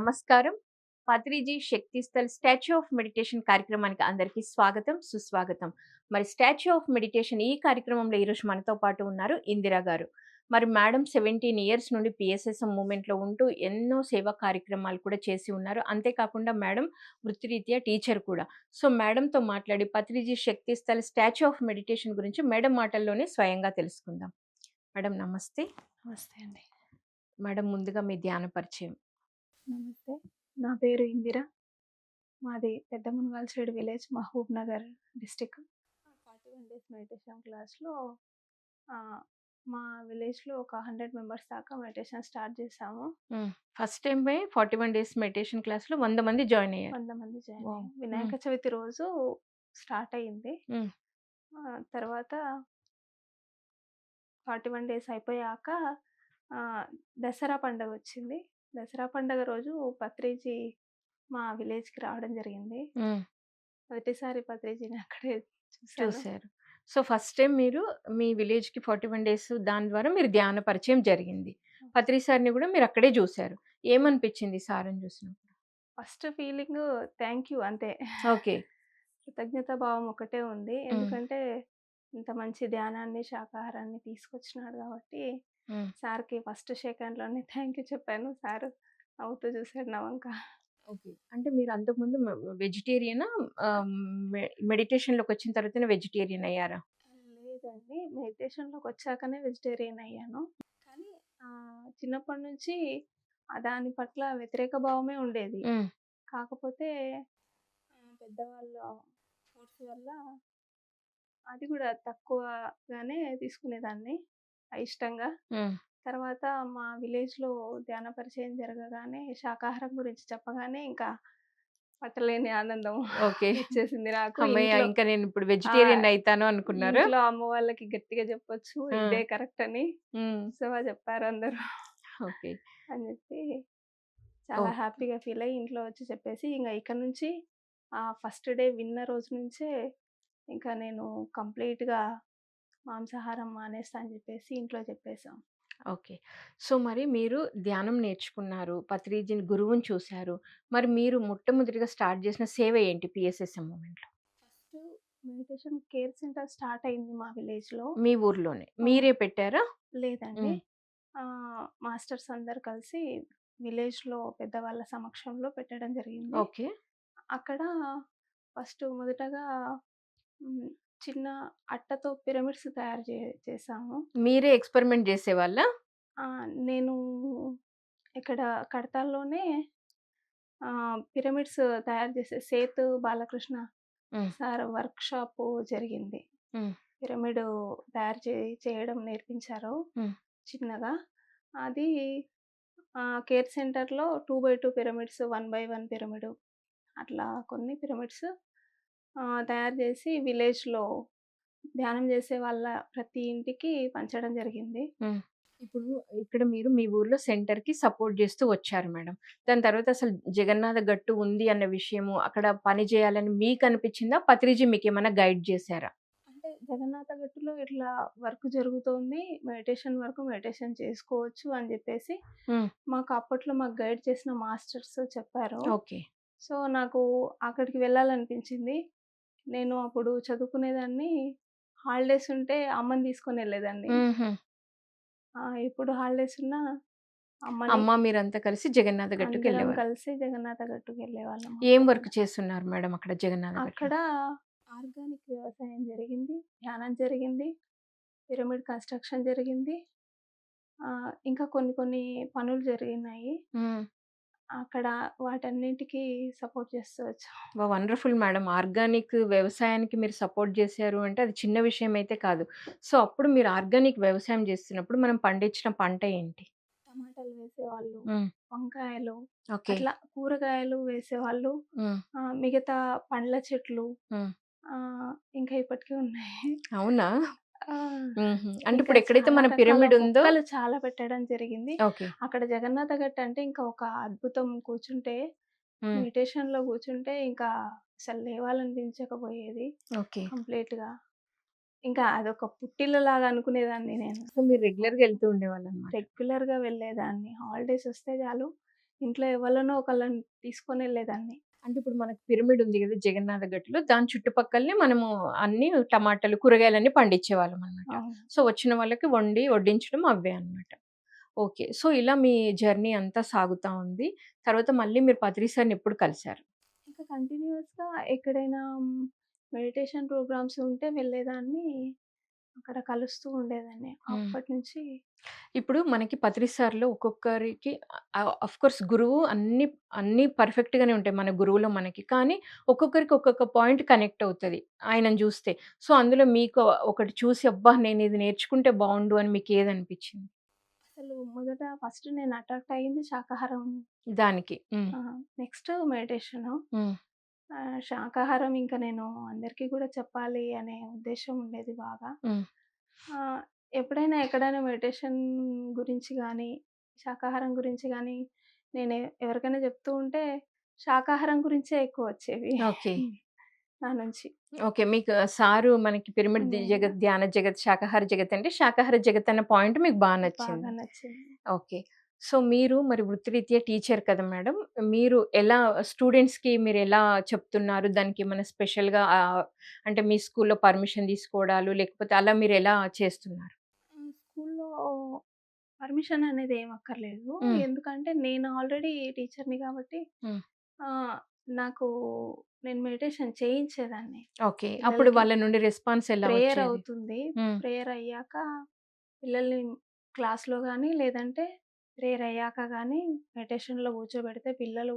నమస్కారం. Patriji Shaktisthal statue of meditation కార్యక్రమానికి అందరికీ స్వాగతం సుస్వాగతం. మరి స్టాచ్యూ ఆఫ్ మెడిటేషన్ ఈ కార్యక్రమంలో ఈరోజు మనతో పాటు ఉన్నారు ఇందిరా గారు. మరి మేడం సెవెంటీన్ ఇయర్స్ నుండి పిఎస్ఎస్ఎం మూమెంట్లో ఉంటూ ఎన్నో సేవా కార్యక్రమాలు కూడా చేసి ఉన్నారు. అంతేకాకుండా మేడం వృత్తిరీత్యా టీచర్ కూడా. సో మేడంతో మాట్లాడి Patriji Shaktisthal statue of meditation గురించి మేడం మాటల్లోనే స్వయంగా తెలుసుకుందాం. మేడం నమస్తే. నమస్తే అండి. మేడం ముందుగా మీ ధ్యాన పరిచయం. నమస్తే. నా పేరు ఇందిర. మాది పెద్ద Munagalchedu village Mahabub Nagar district. Forty one days meditation క్లాస్లో మా విలేజ్లో ఒక హండ్రెడ్ మెంబర్స్ దాకా మెడిటేషన్ స్టార్ట్ చేసాము. ఫస్ట్ టైం పోయి ఫార్టీ వన్ డేస్ మెడిటేషన్ క్లాస్లో వంద మంది జాయిన్ అయ్యారు. వంద మంది జాయిన్ Wow. అయ్యాం వినాయక చవితి రోజు స్టార్ట్ అయ్యింది తర్వాత ఫార్టీ వన్ డేస్ అయిపోయాక దసరా పండగ వచ్చింది. దసరా పండగ రోజు పత్రిజీ మా విలేజ్కి రావడం జరిగింది. మొదటిసారి పత్రిజీని అక్కడే చూశారు. సో ఫస్ట్ టైం మీరు మీ విలేజ్కి ఫార్టీ వన్ డేస్ దాని ద్వారా మీరు ధ్యాన పరిచయం జరిగింది. పత్రి సార్ని కూడా మీరు అక్కడే చూశారు. ఏమనిపించింది సార్ని చూసినప్పుడు? ఫస్ట్ ఫీలింగ్ థ్యాంక్ యూ అంతే. ఓకే. కృతజ్ఞత భావం ఒకటే ఉంది. ఎందుకంటే ఇంత మంచి ధ్యానాన్ని శాకాహారాన్ని తీసుకొచ్చినాడు కాబట్టి. సార్కి ఫస్ట్ సెకండ్లోనే థ్యాంక్ యూ చెప్పాను. సార్ నవ్వుతూ చూసాడు నా వంక. ఓకే. అంటే మీరు అంతకుముందు వెజిటేరియనా? మెడిటేషన్లోకి వచ్చిన తర్వాత వెజిటేరియన్ అయ్యారా? లేదండి. మెడిటేషన్లోకి వచ్చాకనే వెజిటేరియన్ అయ్యాను. కానీ చిన్నప్పటి నుంచి దాని పట్ల వ్యతిరేక భావమే ఉండేది. కాకపోతే పెద్దవాళ్ళ ఫోర్స్ వల్ల అది కూడా తక్కువగానే తీసుకునేదాన్ని. అయిష్టంగా మ్మ్. తర్వాత మా విలేజ్లో ధ్యాన పరిచయం జరగగానే శాకాహారం గురించి చెప్పగానే ఇంకా పట్టలేని ఆనందం ఓకే. ఇచ్చేసింది నాకు. ఇంకా నేను ఇప్పుడు వెజిటేరియన్ అవుతాను అనుకున్నారు. ఇంట్లో అమ్మ వాళ్ళకి గట్టిగా చెప్పొచ్చు. ఇదే కరెక్ట్ అని సో చెప్పారు అందరూ. ఓకే. అని చెప్పి చాలా. హ్యాపీగా ఫీల్ అయ్యి ఇంట్లో వచ్చి చెప్పేసి ఇంకా ఇక్కడ నుంచి ఆ ఫస్ట్ డే విన్న రోజు నుంచే ఇంకా నేను కంప్లీట్గా మాంసాహారం మానేస్తా అని చెప్పేసి ఇంట్లో చెప్పేసాం ఓకే. సో మరి మీరు ధ్యానం నేర్చుకున్నారు పత్రిజీని గురువుని చూశారు. మరి మీరు మొట్టమొదటిగా స్టార్ట్ చేసిన సేవ ఏంటి పిఎస్ఎస్ఎం మూమెంట్లో? First meditation care center start అయింది మా విలేజ్లో. మీ ఊర్లోనే. మీరే పెట్టారా? లేదండి. మాస్టర్స్ అందరు కలిసి విలేజ్లో పెద్దవాళ్ళ సమక్షంలో పెట్టడం జరిగింది. ఓకే. అక్కడ ఫస్ట్ మొదటగా చిన్న అట్టతో పిరమిడ్స్ తయారు చే చేసాము. మీరే ఎక్స్పెరిమెంట్ చేసేవాళ్ళ? ఆ, నేను ఇక్కడ కడతాల్లోనే పిరమిడ్స్ తయారు చేసే Sethu Balakrishna. Sir workshop జరిగింది. పిరమిడ్ తయారు చే చేయడం నేర్పించారు. చిన్నగా. అది కేర్ సెంటర్లో two by two pyramids one by one pyramid అట్లా కొన్ని పిరమిడ్స్ తయారు చేసి విలేజ్లో ధ్యానం చేసే వాళ్ళ ప్రతి ఇంటికి పంచడం జరిగింది. ఇప్పుడు ఇక్కడ మీరు మీ ఊర్లో సెంటర్కి సపోర్ట్ చేస్తూ వచ్చారు మేడం. దాని తర్వాత అసలు జగన్నాథ గట్టు ఉంది అన్న విషయము అక్కడ పని చేయాలని మీకు అనిపించిందా? పత్రిజీ మీకు ఏమైనా గైడ్ చేశారా? అంటే జగన్నాథ గట్టులో ఇట్లా వర్క్ జరుగుతోంది మెడిటేషన్ వరకు మెడిటేషన్ చేసుకోవచ్చు అని చెప్పేసి. మాకు అప్పట్లో మాకు గైడ్ చేసిన మాస్టర్స్ చెప్పారు. ఓకే. సో నాకు అక్కడికి వెళ్ళాలనిపించింది. నేను అప్పుడు చదువుకునేదాన్ని. హాలిడేస్ ఉంటే అమ్మని తీసుకొని వెళ్ళేదాన్ని. ఆ, ఇప్పుడు హాలిడేస్ ఉన్నా అమ్మని అమ్మ మీరంతా కలిసి జగన్నాథ గట్టుకి అందరం వెళ్ళేవారు. కలిసి జగన్నాథ గట్టుకు వెళ్ళేవాళ్ళం ఏం వర్క్ చేస్తున్నారు మేడం అక్కడ జగన్నాథ గట్టు అక్కడ ఆర్గానిక్ వ్యవసాయం జరిగింది ధ్యానం జరిగింది పిరమిడ్ కన్స్ట్రక్షన్ జరిగింది. ఆ, ఇంకా కొన్ని కొన్ని పనులు జరిగినాయి. అక్కడ వాటన్నింటికి సపోర్ట్ చేస్తూ వచ్చాం వండర్ఫుల్ మేడం. ఆర్గానిక్ వ్యవసాయానికి మీరు సపోర్ట్ చేశారు అంటే అది చిన్న విషయం అయితే కాదు. సో అప్పుడు మీరు ఆర్గానిక్ వ్యవసాయం చేస్తున్నప్పుడు మనం పండించిన పంట ఏంటి? టమాటాలు వేసేవాళ్ళు మ్మ్. వంకాయలు ఓకే. అట్లా కూరగాయలు వేసేవాళ్ళు మ్మ్. ఆ, మిగతా పండ్ల చెట్లు మ్మ్. ఆ, ఇంకా ఇప్పటికీ ఉన్నాయి. అవునా? అంటే ఇంకా ఇప్పుడు ఎక్కడైతే చాలా మన రకాల పిరమిడ్ ఉందో మొక్కలు చాలా పెట్టడం జరిగింది. ఓకే. అక్కడ జగన్నాథ గట్ట అంటే ఇంకా ఒక అద్భుతం కూర్చుంటే. మెడిటేషన్లో కూర్చుంటే ఇంకా అసలు లేవాలనిపించకపోయేది ఓకే. కంప్లీట్గా ఇంకా అదొక పుట్టిల్లలాగా అనుకునేదాన్ని నేను. సో మీరు రెగ్యులర్గా వెళ్తూ ఉండేవాళ్ళు అనమాట రెగ్యులర్గా వెళ్ళేదాన్ని. హాలిడేస్ వస్తే చాలు ఇంట్లో ఎవరినో ఒకళ్ళని తీసుకొని వెళ్ళేదాన్ని. అంటే ఇప్పుడు మనకు పిరమిడ్ ఉంది కదా జగన్నాథ గట్టులో దాని చుట్టుపక్కలనే మనము అన్ని టమాటాలు కూరగాయలన్నీ పండించేవాళ్ళం అనమాట అవును. సో వచ్చిన వాళ్ళకి వండి వడ్డించడం అవే అన్నమాట. ఓకే. సో ఇలా మీ జర్నీ అంతా సాగుతా ఉంది. తర్వాత మళ్ళీ మీరు పత్రి సార్ని ఎప్పుడు కలిశారు ఇంకా కంటిన్యూస్గా ఎక్కడైనా మెడిటేషన్ ప్రోగ్రామ్స్ ఉంటే వెళ్ళేదాన్ని. అక్కడ కలుస్తూ ఉండేదాన్ని. అప్పటి నుంచి ఇప్పుడు మనకి పత్రి సార్లో ఒక్కొక్కరికి అఫ్ కోర్స్ గురువు అన్ని అన్ని perfect గానే ఉంటాయి మన గురువులో మనకి. కానీ ఒక్కొక్కరికి ఒక్కొక్క పాయింట్ కనెక్ట్ అవుతుంది ఆయనను చూస్తే. సో అందులో మీకు ఒకటి చూసి అబ్బా! నేను ఇది నేర్చుకుంటే బాగుండు అని మీకు ఏది అనిపించింది? అసలు మొదట ఫస్ట్ నేను అట్రాక్ట్ అయ్యింది శాకాహారం. దానికి. Next meditation. శాకాహారం ఇంకా నేను అందరికీ కూడా చెప్పాలి అనే ఉద్దేశం ఉండేది బాగా. ఎప్పుడైనా ఎక్కడైనా మెడిటేషన్ గురించి కానీ శాకాహారం గురించి కానీ నేను ఎవరికైనా చెప్తూ ఉంటే శాకాహారం గురించే ఎక్కువ వచ్చేవి ఓకే. నా నుంచి. ఓకే. మీకు సారు మనకి పిరమిడ్. జగత్ ధ్యాన జగత్ శాకాహార జగత్ అంటే శాకాహార జగత్ అన్న పాయింట్ మీకు బాగా నచ్చింది. బాగా నచ్చింది. ఓకే. సో మీరు మరి వృత్తిరీత్యా టీచర్ కదా మేడం. మీరు ఎలా స్టూడెంట్స్కి మీరు ఎలా చెప్తున్నారు? దానికి ఏమైనా స్పెషల్గా అంటే మీ స్కూల్లో పర్మిషన్ తీసుకోవడాలు లేకపోతే అలా మీరు ఎలా చేస్తున్నారు? స్కూల్లో పర్మిషన్ అనేది ఏం అక్కర్లేదు. ఎందుకంటే నేను ఆల్రెడీ టీచర్ని కాబట్టి నాకు నేను మెడిటేషన్ చేయించేదాన్ని. ఓకే. అప్పుడు పిల్లలకి వాళ్ళ నుండి రెస్పాన్స్ ఎలా ప్రేయర్ వచ్చేది? అవుతుంది. ప్రేయర్ అయ్యాక పిల్లల్ని క్లాస్లో కానీ లేదంటే ప్రేయర్ అయ్యాక కానీ మెడిటేషన్లో కూర్చోబెడితే పిల్లలు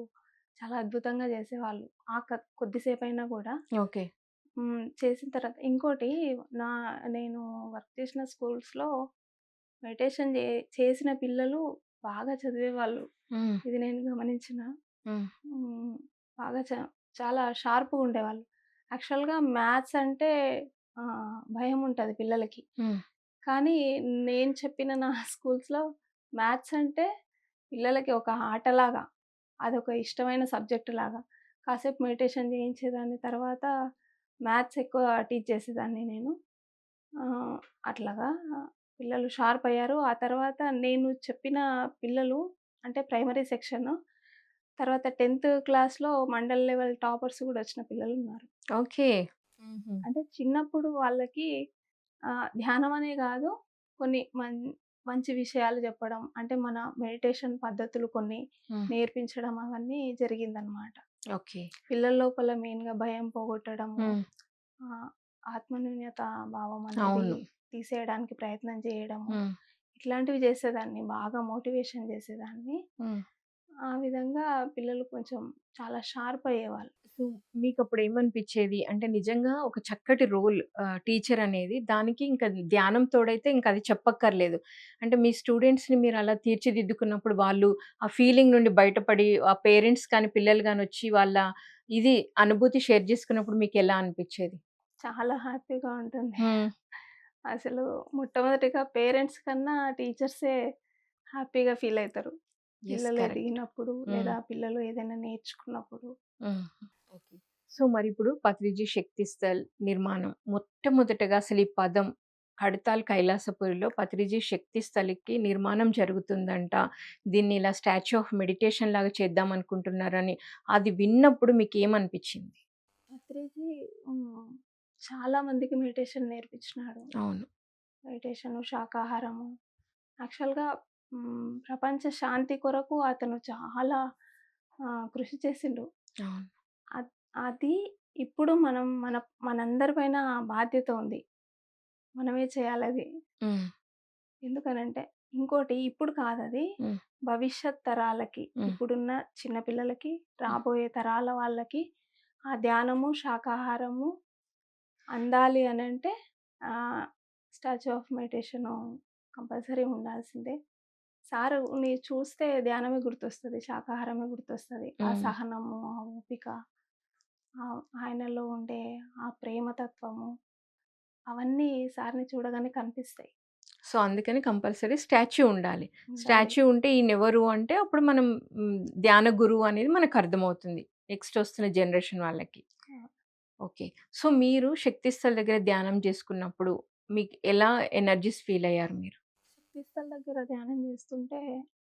చాలా అద్భుతంగా చేసేవాళ్ళు. ఆ కొద్దిసేపు అయినా కూడా. ఓకే. చేసిన తర్వాత ఇంకోటి నా నేను వర్క్ చేసిన స్కూల్స్లో మెడిటేషన్ చే చేసిన పిల్లలు బాగా చదివేవాళ్ళు. ఇది నేను గమనించిన. బాగా చాలా షార్ప్గా ఉండేవాళ్ళు. యాక్చువల్గా మ్యాథ్స్ అంటే భయం ఉంటుంది పిల్లలకి. కానీ నేను చెప్పిన నా స్కూల్స్లో మ్యాథ్స్ అంటే పిల్లలకి ఒక ఆటలాగా అదొక ఇష్టమైన సబ్జెక్ట్ లాగా. కాసేపు మెడిటేషన్ చేయించేదాన్ని తర్వాత మ్యాథ్స్ ఎక్కువ టీచ్ చేసేదాన్ని నేను. అట్లాగా పిల్లలు షార్ప్ అయ్యారు. ఆ తర్వాత నేను చెప్పిన పిల్లలు అంటే ప్రైమరీ సెక్షన్ తర్వాత టెన్త్ క్లాస్లో మండల్ లెవెల్ టాపర్స్ కూడా వచ్చిన పిల్లలు ఉన్నారు ఓకే అంటే చిన్నప్పుడు వాళ్ళకి ధ్యానం అనే కాదు కొన్ని మం మంచి విషయాలు చెప్పడం అంటే మన మెడిటేషన్ పద్ధతులు కొన్ని. నేర్పించడం అవన్నీ జరిగిందనమాట ఓకే పిల్లల లోపల మెయిన్గా భయం పోగొట్టడము మ్మ్. ఆ, ఆత్మన్యూన్యత భావం. అనేది తీసేయడానికి ప్రయత్నం చేయడము మ్మ్. ఇట్లాంటివి చేసేదాన్ని బాగా మోటివేషన్ చేసేదాన్ని. ఆ విధంగా పిల్లలు కొంచెం చాలా షార్ప్ అయ్యేవాళ్ళు సో మీకు అప్పుడు ఏమనిపించేది అంటే నిజంగా ఒక చక్కటి రోల్ టీచర్ అనేది దానికి ఇంకా ధ్యానం తోడైతే ఇంకా అది చెప్పక్కర్లేదు. అంటే మీ స్టూడెంట్స్ని మీరు అలా తీర్చిదిద్దుకున్నప్పుడు వాళ్ళు ఆ ఫీలింగ్ నుండి బయటపడి ఆ పేరెంట్స్ కానీ పిల్లలు కానీ వచ్చి వాళ్ళ ఇది అనుభూతి షేర్ చేసుకున్నప్పుడు మీకు ఎలా అనిపించేది చాలా హ్యాపీగా ఉంటుంది. అసలు మొట్టమొదటిగా పేరెంట్స్ కన్నా టీచర్సే హ్యాపీగా ఫీల్ అవుతారు పిల్లలు ఎదిగినప్పుడు లేదా పిల్లలు ఏదైనా నేర్చుకున్నప్పుడు. సో మరి ఇప్పుడు పత్రిజీ శక్తి స్థల్ నిర్మాణం. మొట్టమొదటగా అసలు ఈ పదం హడతాల్ కైలాసపురిలో పత్రిజీ శక్తి స్థలికి నిర్మాణం జరుగుతుందంట. దీన్ని ఇలా స్టాచ్యూ ఆఫ్ మెడిటేషన్ లాగా చేద్దాం అనుకుంటున్నారని అది విన్నప్పుడు మీకు ఏమనిపించింది పత్రిజీ చాలా మందికి మెడిటేషన్ నేర్పించినాడు అవును. మెడిటేషను శాకాహారము. యాక్చువల్గా ప్రపంచ శాంతి కొరకు అతను చాలా కృషి చేసిండు. అవును. అది ఇప్పుడు మనం మన మనందరిపైన బాధ్యత ఉంది. మనమే చేయాలి అది. ఎందుకనంటే ఇంకోటి ఇప్పుడు కాదు అది. భవిష్యత్ తరాలకి. ఇప్పుడున్న చిన్నపిల్లలకి రాబోయే తరాల వాళ్ళకి ఆ ధ్యానము శాకాహారము అందాలి అని అంటే స్టాచ్యూ ఆఫ్ మెడిటేషన్ కంపల్సరీ ఉండాల్సిందే. సార్ని చూస్తే ధ్యానమే గుర్తొస్తుంది శాకాహారమే గుర్తొస్తుంది. ఆ. సహనము ఆ ఓపిక. ఆయనలో ఉండే ఆ ప్రేమతత్వము అవన్నీ సార్ని చూడగానే కనిపిస్తాయి సో అందుకని కంపల్సరీ స్టాచ్యూ ఉండాలి. స్టాచ్యూ ఉంటే ఈయన ఎవరు అంటే అప్పుడు మనం మ్, ధ్యాన గురువు అనేది మనకు అర్థమవుతుంది నెక్స్ట్ వస్తున్న జనరేషన్ వాళ్ళకి. ఓకే సో మీరు శక్తిస్థల్ దగ్గర ధ్యానం చేసుకున్నప్పుడు మీకు ఎలా ఎనర్జీస్ ఫీల్ అయ్యారు మీరు శక్తిస్థల్ దగ్గర ధ్యానం చేస్తుంటే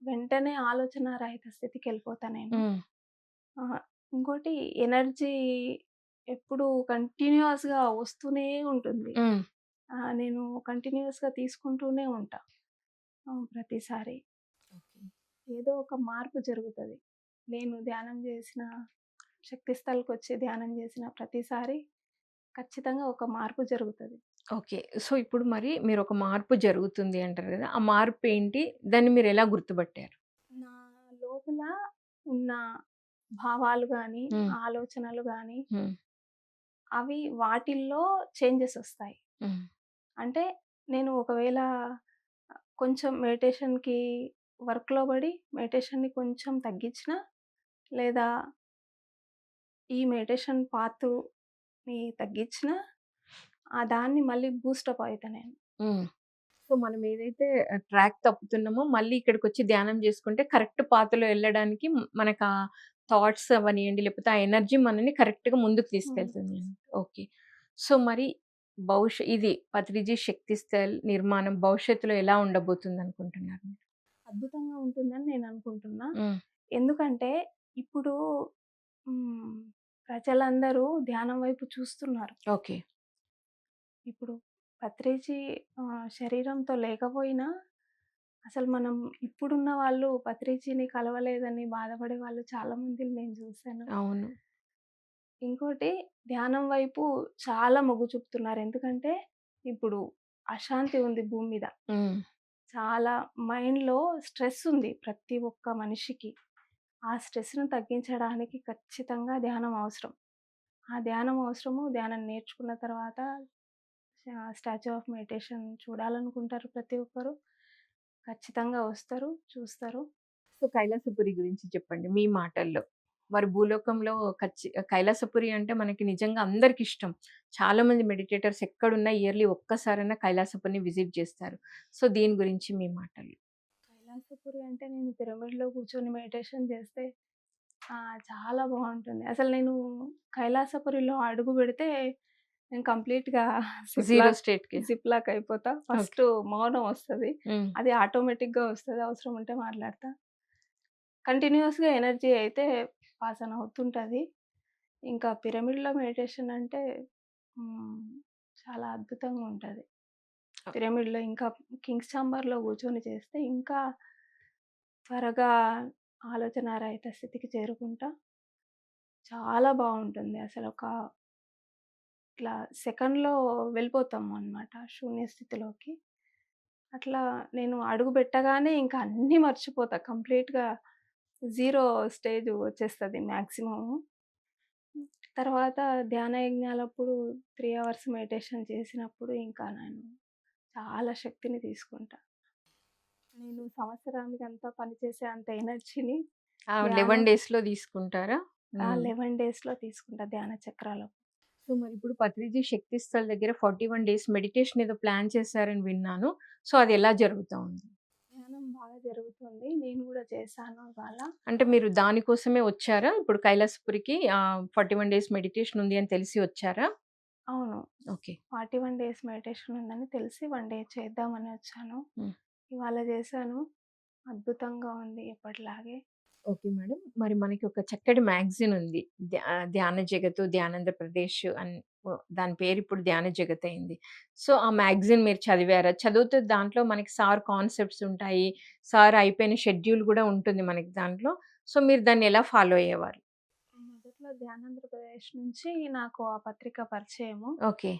వెంటనే ఆలోచన రహిత స్థితికెళ్ళిపోతా నేను. హ్మ్. ఇంకోటి ఎనర్జీ ఎప్పుడు కంటిన్యూయస్‌గా వస్తూనే ఉంటుంది. హ్మ్. ఆహ్, నేను కంటిన్యూయస్‌గా తీసుకుంటూనే ఉంటా. ప్రతిసారి. ఓకే. ఏదో ఒక మార్పు జరుగుతది. నేను ధ్యానం చేసిన శక్తి స్థల్‌కొచ్చి ధ్యానం చేసిన ప్రతిసారి ఖచ్చితంగా ఒక మార్పు జరుగుతది. ఓకే. సో, ఇప్పుడు మరి మీరొక మార్పు జరుగుతుంది అంటారు గదా! ఆ మార్పేంటి? దాన్ని మీరెలా గుర్తుపట్టారు? నా లోపల ఉన్న భావాలు గానీ, హ్మ్. ఆలోచనలు గానీ. అవి వాటిల్లో చేంజెస్ ఒస్తాయి. హ్మ్. అంటే నేను ఒకవేళ కొంచెం మెడిటేషన్‌కి వర్క్‌లో పడి మెడిటేషన్‌ని కొంచెం తగ్గించినా, లేదా ఈ మెడిటేషన్ పాత్‌ని తగ్గించినా, ఆ దాన్ని మళ్ళీ బూస్టప్ అయితా నేను. సో, మనం ఏదైతే ట్రాక్ తప్పుతున్నామో మళ్ళీ ఇక్కడికొచ్చి ధ్యానం జేసుకుంటే కరెక్ట్ పాత్‌లో ఎళ్ళడానికి మనకా థాట్స్ అవ్వనియండి, లేకపోతే ఆ ఎనర్జీ మనల్ని కరెక్ట్‌గా ముందుకు. తీసుకెళ్తుంది. ఓకే. సో, మరి భవిష్ ఇది పత్రిజీ శక్తి స్థల్ నిర్మాణం భవిష్యత్తులో ఎలా ఉండబోతుందనుకుంటున్నారు మీరు? అద్భుతంగా ఉంటుందని నేను అనుకుంటున్నా. ఎందుకంటే ఇప్పుడు. ప్రజలందరూ ధ్యానం వైపు చూస్తున్నారు. ఓకే. ఇప్పుడు పత్రిజీ శరీరంతో లేకపోయినా అసలు మనం ఇప్పుడున్న వాళ్ళు పత్రిజీని కలవలేదని బాధపడే వాళ్ళు చాలా మందిని నేను చూసాను. అవును. ఇంకోటి ధ్యానం వైపు చాలా మొగ్గు చూపుతున్నారు. ఎందుకంటే ఇప్పుడు అశాంతి ఉంది భూమి మీద. చాలా మైండ్‌లో స్ట్రెస్ ఉంది ప్రతి ఒక్క మనిషికి. ఆ స్ట్రెస్‌ను తగ్గించడానికి ఖచ్చితంగా ధ్యానం అవసరం. ఆ ధ్యానం అవసరము. ధ్యానం నేర్చుకున్న తర్వాత స్టాచ్యూ ఆఫ్ మెడిటేషన్ చూడాలనుకుంటారు ప్రతి ఒక్కరు. ఖచ్చితంగా వస్తారు, చూస్తారు. సో, కైలాసపురి గురించి చెప్పండి మీ మాటల్లో. మరి భూలోకంలో ఖచ్చి కైలాసపురి అంటే మనకి నిజంగా అందరికిష్టం. చాలామంది మెడిటేటర్స్ ఎక్కడున్నా ఇయర్‌లీ ఒక్కసారైనా కైలాసపురిని విజిట్ జేస్తారు. సో, దీని గురించి మీ మాటల్లో. కైలాసపురి అంటే నేను పిరమిడ్‌లో కూర్చొని మెడిటేషన్ చేస్తే చాలా బావుంటుంది. అసలు నేను కైలాసపురిలో అడుగు పెడితే నేను కంప్లీట్‌గా జీరో జిప్‌లాక్ స్టేట్‌కి. జిప్‌లాక్ అయిపోతా. ఫస్ట్ మౌనం వస్తది. అది ఆటోమేటిక్‌గా వస్తది. అవసరం ఉంటే మాట్లాడతా. కంటిన్యూయస్‌గా ఎనర్జీ అయితే పాస్ ఆన్ అవుతుంటది. ఇంకా పిరమిడ్‌లో మెడిటేషన్ అంటే. చాలా అద్భుతంగా ఉంటది. పిరమిడ్‌లో ఇంకా కింగ్స్ చాంబర్‌లో కూర్చొని చేస్తే ఇంకా త్వరగా ఆలోచన రహిత స్థితికి చేరుకుంటా. చాలా బావుంటుంది. అసలొక ఇట్లా సెకండ్‌లో వెళ్ళిపోతాం అన్నమాట శూన్య స్థితిలోకి. అట్లా నేను అడుగు పెట్టగానే ఇంకా అన్నీ మర్చిపోతా. కంప్లీట్‌గా జీరో స్టేజ్ వచ్చేస్తది మాక్సిమము. తర్వాత ధ్యాన యజ్ఞాలప్పుడు 3 అవర్స్ మెడిటేషన్ చేసినప్పుడు ఇంకా నేను చాలా శక్తిని తీసుకుంటా. నేను సంవత్సరానికంతా పనిచేసే అంత ఎనర్జీని 11 డేస్‌లో తీసుకుంటారా? 11 డేస్‌లో తీసుకుంటా ధ్యాన చక్రాలు. సో, మరిప్పుడు పత్రిజీ శక్తి స్థల్ దగ్గర 41 డేస్ మెడిటేషన్ ఏదో ప్లాన్ చేశారని విన్నాను. సో, అది ఎలా జరుగుతా ఉంది? ధ్యానం బాగా జరుగుతుంది. నేను గూడా చేశాను ఇవాళ. అంటే మీరు దాని కోసమే వచ్చారా? ఇప్పుడు కైలాసపురికి ఆహ్, 41 డేస్ మెడిటేషన్ ఉంది అని తెలిసి వచ్చారా? అవును. ఓకే. 41 డేస్ మెడిటేషన్ ఉందని తెలిసి 1 డే చేద్దామని వచ్చాను. ఇవాళ చేశాను. అద్భుతంగా ఉంది ఎప్పటిలాగే. Okay madam. మరి మనకి ఒక చక్కటి మ్యాగజైన్ ఉంది. ధ్యా ధ్యాన జగత్తు, ధ్యానాంధ్రప్రదేశ్ అన్! దాని పేరు ఇప్పుడు ధ్యాన జగత్ అయింది. సో, ఆ మ్యాగజైన్ మీరు చదివారా? చదివితే దాంట్లో మనకి సార్ కాన్సెప్ట్స్ ఉంటాయి. సార్ అయిపోయిన షెడ్యూల్ గూడా ఉంటుంది మనకి దాంట్లో. సో, మీరు దాన్ని ఎలా ఫాలో అయ్యేవారు? మొదట్లో ధ్యానాంధ్రప్రదేశ్ నుంచి నాకు ఆ పత్రిక పరిచయము. ఓకే.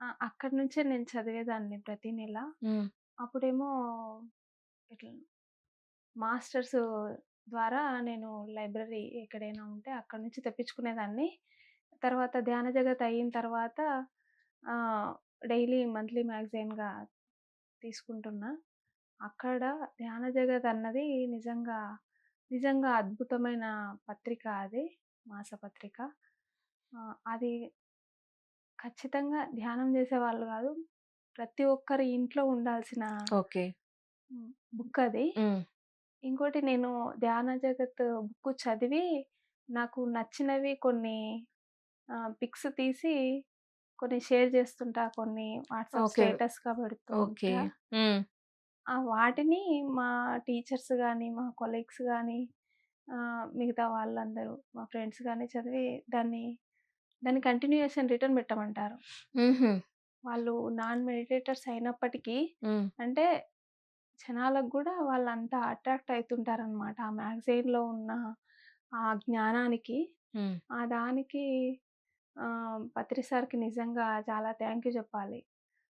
ఆ! అక్కడి నుంచే నేను చదివేదాన్ని ప్రతి నెల. హ్మ్. అప్పుడేమో ఇట్లా మాస్టర్స్ ద్వారా నేను లైబ్రరీ ఎక్కడైనా ఉంటే అక్కడి నుంచి తెప్పించుకునేదాన్ని. తర్వాత ధ్యాన జగత్ అయిన తర్వాత డైలీ మంత్లీ మ్యాగజైన్‌గా తీసుకుంటున్నా. అక్కడ ధ్యాన జగత్ అన్నది నిజంగా, నిజంగా అద్భుతమైన పత్రిక అది. మాసపత్రిక. అది ఖచ్చితంగా ధ్యానం చేసేవాళ్ళు గాదు. ప్రతి ఒక్కరి ఇంట్లో ఉండాల్సిన ఓకే. బుక్ అది. ఇంకోటి నేను ధ్యాన జగత్ బుక్ చదివి నాకు నచ్చినవి కొన్ని ఆహ్, పిక్స్ తీసి కొన్ని షేర్ చేస్తుంటా. కొన్ని వాట్సాప్ ఓకే. స్టేటస్‌గా పెడుతూ ఓకే. ఉంటా. హ్మ్. ఆ వాటిని మా టీచర్స్ గానీ, మా కొలీగ్స్ గానీ, ఆహ్, మిగతా వాళ్ళందరూ మా ఫ్రెండ్స్ గానీ చదివి దాన్ని, దాన్ని కంటిన్యూయేషన్ రిటర్న్ పెట్టమంటారు. హుహు. వాళ్ళు నాన్ మెడిటేటర్స్ అయినప్పటికీ హ్మ్. అంటే జనాలకు గూడా వాళ్ళంతా అట్రాక్ట్ అయితుంటారనమాట. ఆ మ్యాగజైన్‌లో ఉన్న ఆ జ్ఞానానికి, హ్మ్. ఆ దానికి ఆహ్, పత్రి సార్‌కి నిజంగా చాలా థ్యాంక్ యూ జెప్పాలి.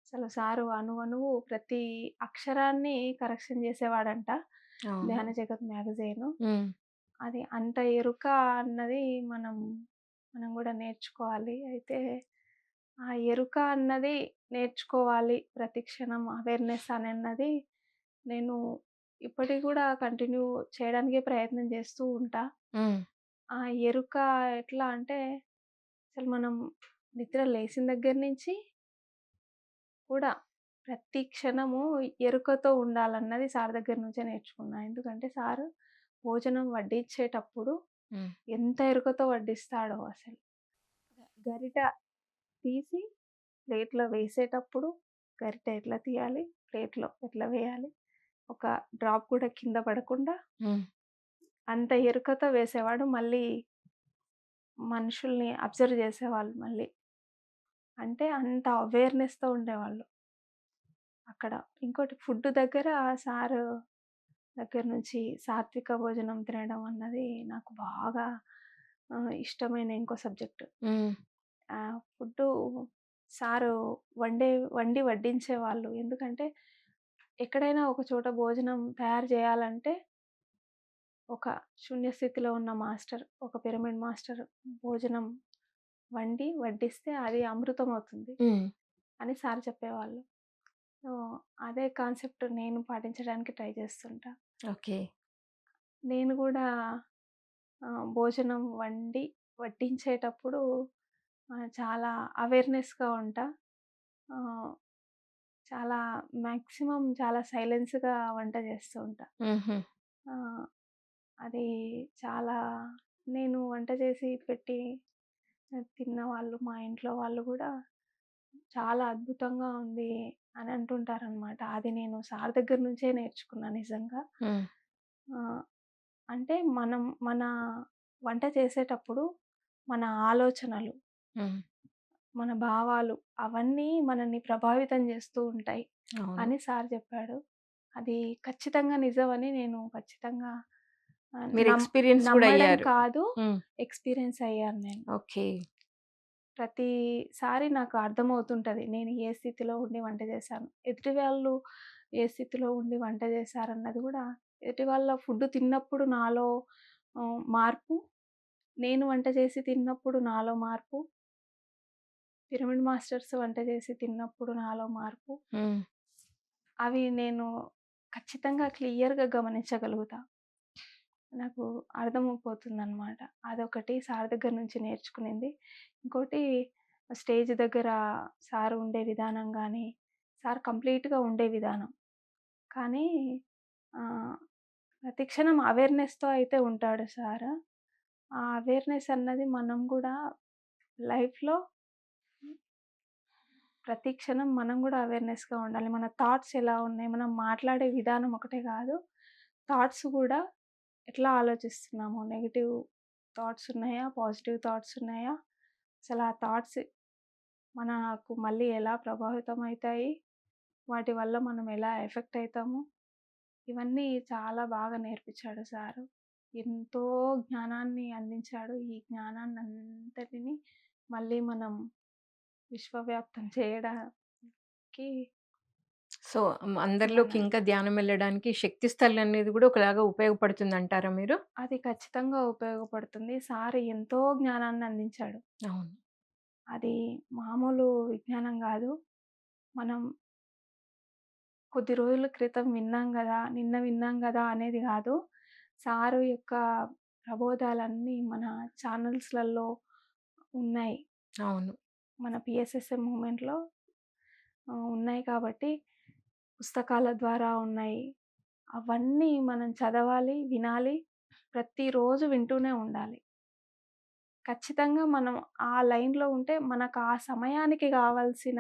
అసలు సారు అణువణువు ప్రతి అక్షరాన్ని కరెక్షన్ జేసేవాడంట. అవును. 'ధ్యాన జగత్' మ్యాగజైను. హ్మ్. అది అంత ఎరుక అన్నది మనం, మనం గూడా నేర్చుకోవాలి. అయితే ఆ ఎరుక అన్నది నేర్చుకోవాలి. ప్రతి క్షణం అవేర్‌నెస్ అనన్నది నేను ఇప్పటికి గూడా కంటిన్యూ చేయడానికే ప్రయత్నం జేస్తూ ఉంటా. హ్మ్. ఆ ఎరుక ఎట్లా అంటే అసలు మనం నిద్ర లేసిన దగ్గర నుంచి కూడా ప్రతి క్షణము ఎరుకతో ఉండాలన్నది సార్ దగ్గర నుంచే నేర్చుకున్నా. ఎందుకంటే సారు భోజనం వడ్డించేటప్పుడు హ్మ్. ఎంత ఎరుకతో వడ్డిస్తాడో అసలు. గరిట తీసి ప్లేట్‌లో వేసేటప్పుడు గరిటె ఎట్లా తీయాలి? ప్లేట్‌లో ఎట్లా వేయాలి? ఒక డ్రాప్ కూడా కింద పడకుండా. అంత ఎరుకతో వేసేవాడు. మళ్ళీ మనుషుల్ని అబ్జర్వ్ జేసేవాళ్ళు మళ్ళీ. అంటే అంత అవేర్‌నెస్‌తో ఉండేవాళ్ళు. అక్కడ. ఇంకోటి ఫుడ్ దగ్గర సారు దగ్గర నుంచి సాత్విక భోజనం తినడం అన్నది నాకు బాగా ఇష్టమైన ఇంకో సబ్జెక్ట్. ఫుడ్డు సారు వండే వండి వడ్డించేవాళ్ళు. ఎందుకంటే ఎక్కడైనా ఒక చోట భోజనం తయారు జేయాలంటే ఒక శూన్య స్థితిలో ఉన్న మాస్టర్, ఒక పిరమిడ్ మాస్టర్ భోజనం వండి వడ్డిస్తే అది అమృతం అవుతుంది. అని సార్ చెప్పేవాళ్ళు. సో, అదే కాన్సెప్ట్ నేను పాటించడానికి ట్రై చేస్తుంటా. ఓకే. నేను ఆహ్, భోజనం వండి వడ్డించేటప్పుడు చాలా అవేర్‌నెస్‌గా ఉంటా. చాలా మాక్సిమం చాలా సైలెన్స్‌గా వంట చేస్తూ ఉంటా. ఆ! అది చాలా నేను వంట చేసి పెట్టి తిన్న వాళ్ళు మా ఇంట్లో వాళ్ళు గూడా చాలా అద్భుతంగా ఉంది అని అంటుంటారనమాట. అది నేను సార్ దగ్గర నుంచే నేర్చుకున్నా నిజంగా. అంటే మనం మన వంట చేసేటప్పుడు మన ఆలోచనలు. మన భావాలు అవన్నీ మనల్ని ప్రభావితం చేస్తూ ఉంటాయి అవును. అని సార్ చెప్పాడు. అది ఖచ్చితంగా నిజమని నేను ఖచ్చితంగా మీరు నమ్ ఎక్స్‌పీరియన్స్ కూడా నమ్మడం అయ్యారు. కాదు. ఎక్స్‌పీరియన్స్ అయ్యాను నేను. ఓకే. ప్రతిసారి నాకు అర్థమవుతుంటది. నేను ఏ స్థితిలో ఉండి వంట చేశాను. ఎదుటి వాళ్ళు ఏ స్థితిలో ఉండి వంట చేశారన్నది గూడా ఎదుటి వాళ్ళ ఫుడ్ తిన్నప్పుడు నాలో మార్పు, నేను వంట చేసి తిన్నప్పుడు నాలో మార్పు, పిరమిడ్ మాస్టర్స్ వంట చేసి తిన్నప్పుడు నాలో మార్పు. అవి నేను ఖచ్చితంగా క్లియర్‌గా గమనించగలుగుతా. నాకు అర్థమైపోతుందనమాట. అదొకటి సార్ దగ్గర నుంచి నేర్చుకునింది. ఇంకోటి స్టేజ్ దగ్గర సార్ ఉండే విధానం గానీ, సార్ కంప్లీట్‌గా ఉండే విధానం. కానీ ఆహ్, ప్రతి క్షణం అవేర్‌నెస్‌తో అయితే ఉంటాడు సారు. ఆ అవేర్‌నెస్ అన్నది మనం గూడా లైఫ్‌లో ప్రతి క్షణం మనం కూడా అవేర్‌నెస్‌గా ఉండాలి. మన థాట్స్ ఎలా ఉన్నాయి? మనం మాట్లాడే విధానం ఒకటే కాదు థాట్స్ కూడా ఎట్లా ఆలోచిస్తున్నాము? నెగిటివ్ థాట్స్ ఉన్నాయా? పాజిటివ్ థాట్స్ ఉన్నాయా? అసలు ఆ థాట్స్ మనకు మళ్ళీ ఎలా ప్రభావితం అవుతాయి వాటి వల్ల మనం ఎలా ఎఫెక్ట్ అవుతాము ఇవన్నీ చాలా బాగా నేర్పించాడు సారు. ఎంతో జ్ఞానాన్ని అందించాడు. ఈ జ్ఞానాన్ని అంతటిని మళ్ళీ మనం విశ్వవ్యాప్తం చేయడానికి సో. అందరిలోకి ఇంకా ధ్యానం వెళ్ళడానికి శక్తి స్థల్ అనేది కూడా ఒకలాగా ఉపయోగపడుతుందంటారా మీరు? అది ఖచ్చితంగా ఉపయోగపడుతుంది. సారు ఎంతో జ్ఞానాన్ని అందించాడు. అవును. అది మామూలు విజ్ఞానం గాదు. మనం కొద్ది రోజుల క్రితం విన్నాం గదా! నిన్న విన్నాం గదా! అనేది గాదు. సారు యొక్క ప్రబోధాలన్నీ మన ఛానల్స్‌లలో ఉన్నాయి. అవును. మన పిఎస్ఎస్ఎం మూమెంట్లో ఉన్నాయి కాబట్టి పుస్తకాల ద్వారా ఉన్నాయి. అవన్నీ మనం చదవాలి, వినాలి. ప్రతిరోజు వింటూనే ఉండాలి. ఖచ్చితంగా మనం ఆ లైన్‌లో ఉంటే మనకు ఆ సమయానికి కావాల్సిన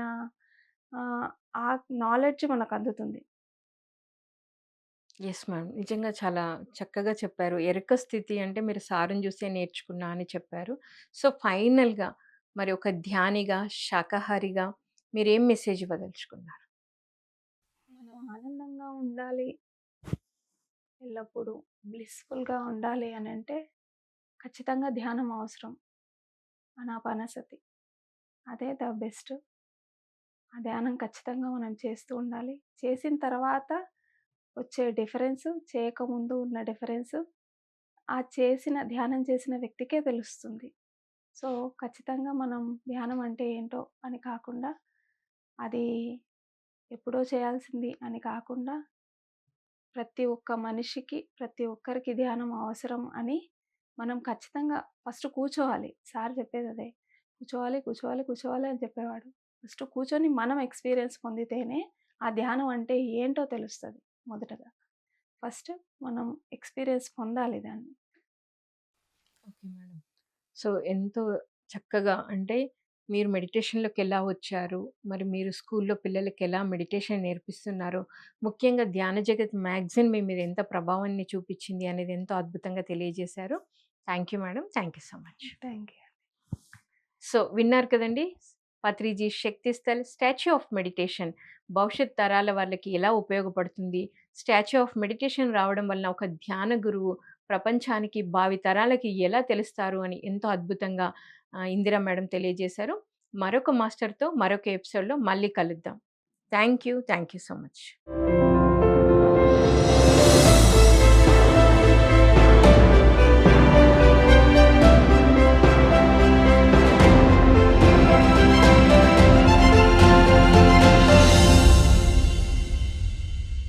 ఆ నాలెడ్జ్ మనకు అందుతుంది ఎస్ మ్యామ్ నిజంగా చాలా చక్కగా చెప్పారు. ఎరక స్థితి అంటే మీరు సార్‌ని చూసే నేర్చుకున్నా అని చెప్పారు. సో, ఫైనల్‌గా మరి ఒక ధ్యానిగా, శాకాహారిగా మీరేం మెసేజ్ ఇవ్వదలుచుకున్నారు? మనం ఆనందంగా ఉండాలి. ఎల్లప్పుడూ బ్లిస్‌ఫుల్‌గా ఉండాలి అని అంటే ఖచ్చితంగా ధ్యానం అవసరం. అనాపానసతి అదే ద బెస్ట్. ఆ ధ్యానం ఖచ్చితంగా మనం చేస్తూ ఉండాలి. చేసిన తర్వాత వచ్చే డిఫరెన్స్, చేయకముందు ఉన్న డిఫరెన్స్ ఆ చేసిన ధ్యానం చేసిన వ్యక్తికే తెలుస్తుంది. సో, ఖచ్చితంగా మనం ధ్యానం అంటే ఏంటో అని కాకుండా, అది ఎప్పుడో చేయాల్సింది అని కాకుండా ప్రతి ఒక్క మనిషికి, ప్రతి ఒక్కరికి ధ్యానం అవసరం అని మనం ఖచ్చితంగా ఫస్ట్ కూర్చోవాలి. సార్ చెప్పేది అదే కూర్చోవాలి, కూర్చోవాలి, కూర్చోవాలి అని చెప్పేవాడు. ఫస్ట్ కూర్చొని మనం ఎక్స్‌పీరియన్స్ పొందితేనే ఆ ధ్యానం అంటే ఏంటో తెలుస్తుంది మొదటగా. ఫస్ట్ మనం ఎక్స్‌పీరియన్స్ పొందాలి దాన్ని. Okay madam. సో, ఎంతో చక్కగా అంటే మీరు మెడిటేషన్‌లోకి ఎలా వచ్చారు? మరి మీరు స్కూల్‌లో పిల్లలకి ఎలా మెడిటేషన్ నేర్పిస్తున్నారో, ముఖ్యంగా ధ్యాన జగత్ మ్యాగజైన్ మీ మీద ఎంత ప్రభావాన్ని చూపించింది అనేది ఎంతో అద్భుతంగా తెలియజేశారు. Thank you madam. Thank you so much. Thank you. So, విన్నారు కదండీ! Patriji Shaktisthal statue of meditation భవిష్యత్ తరాల వాళ్ళకి ఎలా ఉపయోగపడుతుంది? స్టాచ్యూ ఆఫ్ మెడిటేషన్ రావడం వలన ఒక ధ్యాన గురువు ప్రపంచానికి, భావి తరాలకి ఎలా తెలుస్తారు అని ఎంతో అద్భుతంగా ఇందిరా మేడం తెలియజేశారు. మరొక మాస్టర్‌తో మరొక ఎపిసోడ్‌లో మళ్ళీ కలుద్దాం. Thank you. Thank you so much.